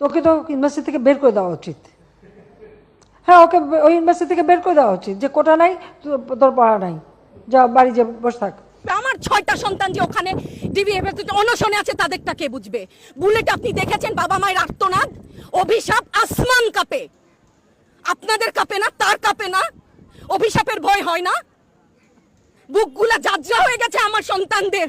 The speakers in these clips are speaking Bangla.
তোকে তো ইউনিভার্সিটি থেকে বের করে দেওয়া উচিত। হ্যাঁ ওকে ওই ইউনিভার্সিটি থেকে বের করে দেওয়া উচিত যে কোটা নাই তোর পড়া নাই। যা, বাড়ি যে, বসে থাক। আমার ছয়টা সন্তান যে ওখানে ডিবিএফ অনশনে আছে, তাদেরটা কে বুঝবে? বুলেট আপনি দেখেছেন, বাবা মায়ের আর্তনাদ? অভিশাপ আসমান কাপে। আপনাদের কাপে না, তার কাপে না? অভিশাপের ভয় হয় না? বুকগুলা যাত্রা হয়ে গেছে আমার সন্তানদের।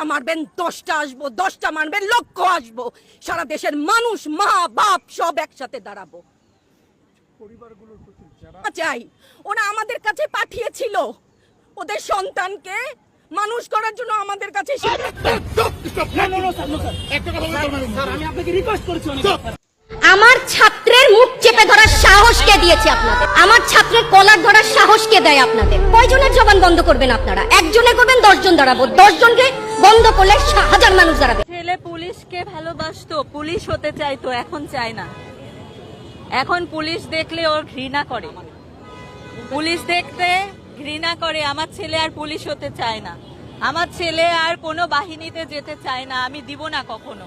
একটা মারবেন দশটা আসব দশটা মারবেন লক্ষ আসব। সারা দেশের মানুষ মা বাপ সব একসাথে দাঁড়াবো। চাই ওরা আমাদের কাছে পাঠিয়েছিল। ওদের সন্তানকে মানুষ করার জন্য আমাদের কাছে আমার ছাত্রের মুখ চেপে ধরার সাহস কে দিয়েছে আপনাদের? আমার ছাত্রের কলার ধরার সাহস কে দেয় আপনাদের? কয়জনের জবান বন্ধ করবেন আপনারা? একজনে করবেন দশজন দাঁড়াবো। দশজনকে বন্ধ করলে হাজার মানুষ দাঁড়াবে। ছেলে পুলিশকে ভালোবাসতো, পুলিশ হতে চাইতো, এখন চায় না। এখন পুলিশ দেখলে ওর ঘৃণা করে। পুলিশ দেখতে ঘৃণা করে, আমার ছেলে আর পুলিশ হতে চায় না। আমার ছেলে আর কোনো বাহিনীতে যেতে চায় না, আমি দিব না কখনো।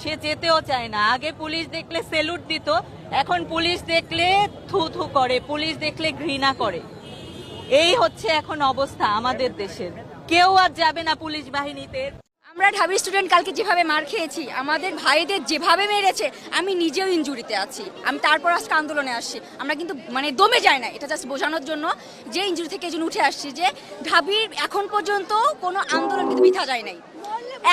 সে যেতেও চায় না। আগে পুলিশ দেখলে সেলুট দিত, এখন পুলিশ দেখলে থু থু করে, পুলিশ দেখলে ঘৃণা করে। এই হচ্ছে এখন অবস্থা আমাদের দেশের। কেউ আর যাবে না পুলিশ বাহিনীতে। আমরা ঢাবি স্টুডেন্ট কালকে যেভাবে মার খেয়েছি, আমাদের ভাইদের যেভাবে মেরেছে, আমি নিজেও ইনজুরিতে আছি। আমি তারপর আজকে আন্দোলনে আসছি। আমরা কিন্তু মানে দমে যায় না, এটা জাস্ট বোঝানোর জন্য যে ইনজুরি থেকে এই উঠে আসছি যে ঢাবির এখন পর্যন্ত কোনো আন্দোলন কিন্তু মিথা যায় নাই।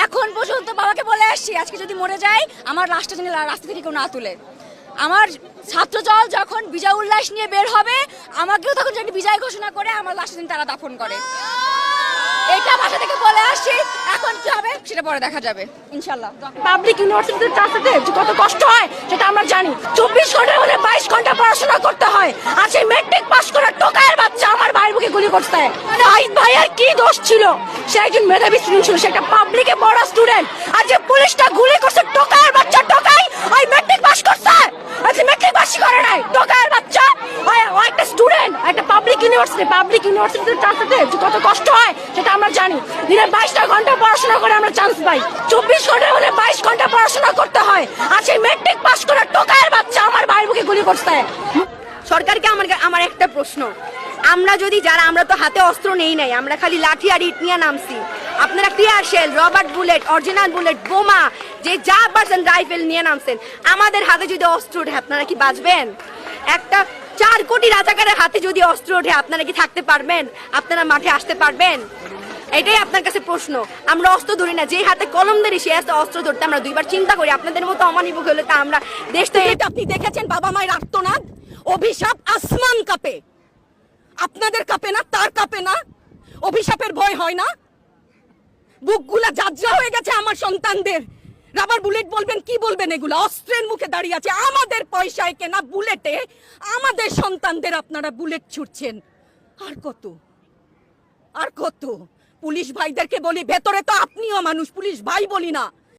এখন পর্যন্ত বাবাকে বলে আসছি, আজকে যদি মরে যায়, আমার লাস্টটা যেন রাস্তা থেকে কেউ না তুলে। আমার ছাত্র দল যখন বিজয় উল্লাস নিয়ে বের হবে, আমাকেও তখন যদি বিজয় ঘোষণা করে আমার লাস্টের দিন তারা দাফন করে। এটা বাসা থেকে বলে আসছি। এখন কি হবে সেটা পরে দেখা যাবে। ইনশাল্লাহ পাবলিক ইউনিভার্সিটিতে চাষাতে যে কত কষ্ট হয়, সেটা আমরা জানি। চব্বিশ ঘণ্টার মধ্যে বাইশ ঘণ্টা পড়াশোনা করতে হয়, আর সেই মেট্রিক পাস করার টোকায়ের বাচ্চা আমার ভাইয়ের বুকে গুলি করতে মানে আইস ভাইয়ের কি দোষ ছিল? সে একজন মেধাবী স্টুডেন্ট ছিল, সে একটা পাবলিকে পড়া স্টুডেন্ট আর যে পুলিশটা গুলি করছে টোকায়ের বাচ্চা, টোকাই ওই মেট্রিক পাস করছে আর যে মেট্রিক পাসই করে নাই টোকায়ের বাচ্চা ওই- ও একটা স্টুডেন্ট একটা পাবলিক ইউনিভার্সিটি পাবলিক ইউনিভার্সিটিতে যে কত কষ্ট হয়, সেটা আমরা জানি। দিনে বাইশটা ঘণ্টা পড়াশোনা করে আমরা চান্স পাই। চব্বিশ ঘণ্টার মধ্যে বাইশ ঘণ্টা পড়াশোনা করতে হয়। আর সেই মেট্রিক পাস করার টোকায়ের বাচ্চা আমার ভাইয়ের বুকে গুলি করছে। সরকারকে আমার আমার একটা প্রশ্ন। আমরা যদি যারা, আমরা তো হাতে অস্ত্র নেই নাই, আমরা খালি লাঠি আর ইট নিয়ে নামছি। আপনারা clear shell Robert bullet original bullet বোমা, যে যা পারছেন রাইফেল নিয়ে নামছেন। আমাদের হাতে যদি অস্ত্র ওঠে, আপনারা কি বাঁচবেন? একটা চার কোটি রাজাকারের হাতে যদি অস্ত্র ওঠে, আপনারা কি থাকতে পারবেন? আপনারা মাঠে আসতে পারবেন? এটাই আপনার কাছে প্রশ্ন। আমরা অস্ত্র ধরি না। যে হাতে কলম ধরি সে হাতে অস্ত্র ধরতে আমরা দুইবার চিন্তা করি। আপনাদের মতো অমানিবুক হলে তা আমরা দেশ তো এটা আপনি দেখেছেন বাবা মায়ের আর্তনাদ? অভিশাপ আসমান কাপে। আপনাদের কাপে না, তার কাপে না? অভিশাপের ভয় হয় না? বুকগুলা যাত্রা হয়ে গেছে আমার সন্তানদের। রাবার বুলেট বলবেন, কি বলবেন এগুলো? অস্ত্রের মুখে দাঁড়িয়ে আছে। আমাদের পয়সায় কেনা বুলেটে আমাদের সন্তানদের আপনারা বুলেট ছুটছেন। আর কত? আর কত? পুলিশ ভাইদেরকে বলি, ভেতরে তো আপনিও মানুষ, পুলিশ ভাই বলি না।